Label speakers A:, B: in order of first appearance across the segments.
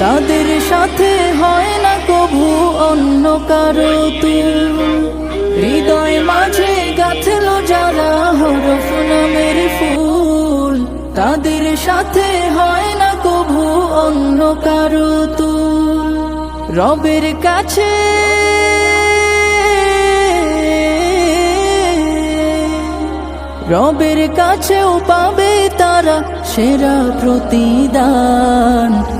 A: তাদের সাথে হয় না কভু অন্য কারও হৃদয় মাঝে গাথল যারা হরফ নামের ফুল। তাদের সাথে হয় না কভু অন্য কারও রবের কাছে রবের কাছেও পাবে তারা সেরা প্রতিদান।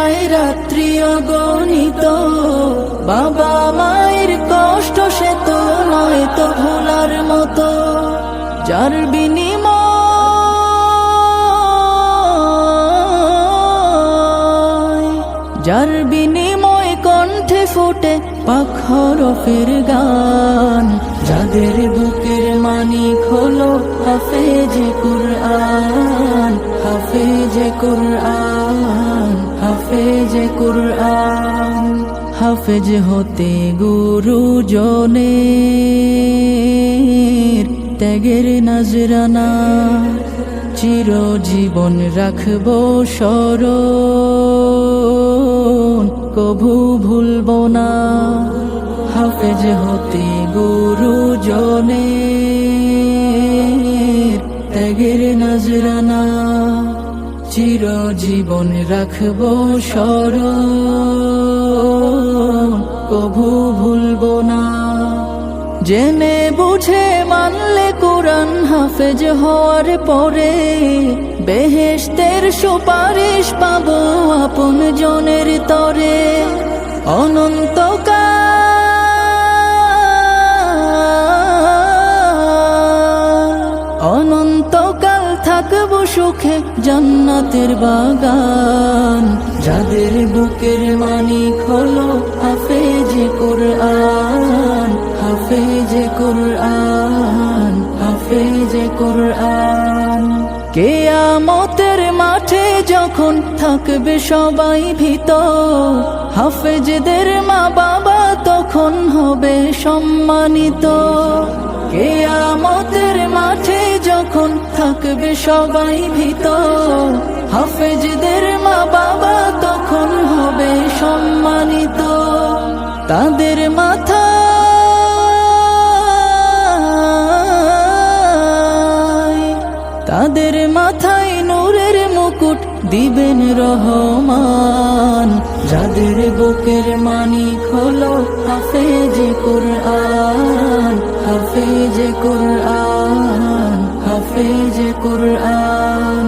A: যায় রাত্রি অগণিত। বাবা মায়ের কষ্ট সে তো নয় তো ভোলার মতো। যার বিনিময় যার বিনিময় কণ্ঠে ফুটে পাখর পাখরফের গান। যাদের বুকের মানি মানিক হলো হাফেজে কুরআন হাফেজে কুরআন। কুরআন হাফেজ হতে গুরু জনের ত্যাগের নজরানা, চিরজীবন রাখব স্মরণ কভু ভুলব না। হাফেজ হতে গুরু জনের ত্যাগের নজরানা চিরজীবন রাখব স্মরণ। কভু ভুলব না। জেনে বুঝে মানলে কোরআন হাফেজ হওয়ার পরে বেহেশতের সুপারিশ পাবো আপন জনের তরে। অনন্তকাল সুখে জান্নাতের বাগান। যাদের বুকের মানিক হলো হাফেজে কুরআন হাফেজে কুরআন হাফেজে কুরআন। কেয়ামতের মাঠে যখন থাকবে সবাই ভীত হাফেজদের মা বাবা তখন হবে সম্মানিত। কেয়ামতের থাকবে সবাই ভীত। হাফেজদের মা বাবা তখন হবে সম্মানিত। তাদের মাথা তাদের মাথায় নূরের মুকুট দিবেন রহমান। যাদের বুকের মানিক হলো হাফেজে কুরআন হাফেজে কুরআন। হাফেজে কুরআন।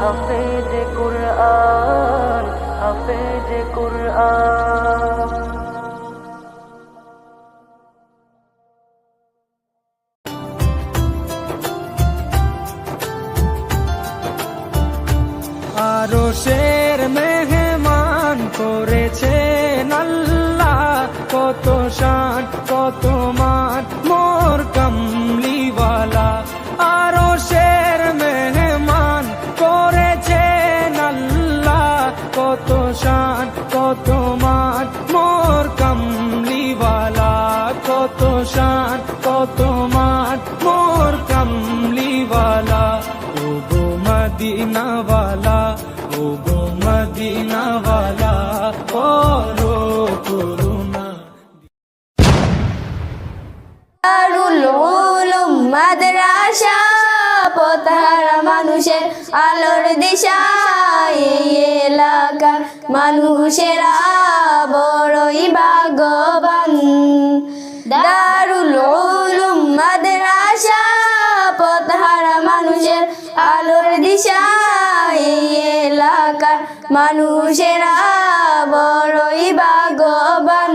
A: হাফেজে কুরআন হাফেজে কুরআন।
B: আরও শের মেহমান করেছে আল্লাহ কত শান কত কত শান কত মান মোর কমলিওয়ালা। ও গো মদিনাওয়ালা ও গো মদিনাওয়ালা করো করুণা।
C: মাদ্রাসা পতারা মানুষের আলোর দিশা এই এলাকার মানুষেরা বড়ই ভাগ্যবান। দারুল উলুম মাদ্রাসা, পথহারা মানুষের আলোর দিশা এলাকার মানুষেরা বড়ই ভাগবান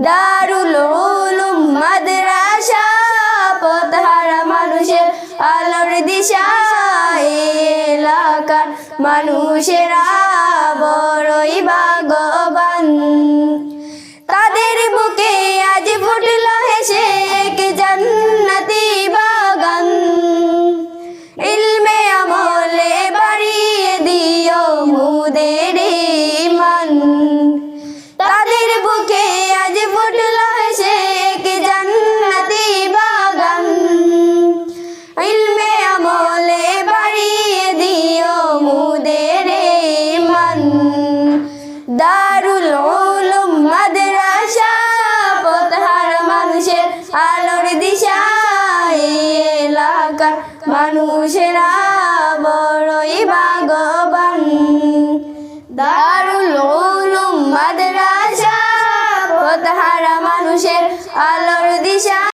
C: দারুল উলুম মাদ্রাসা, পথহারা মানুষের আলোর দিশা এই এলাকার মানুষেরা বড়ই ভাগবান তাদের মানুষেরা বড়ই মাদ্রাসা মানুষের আলোর দিশা।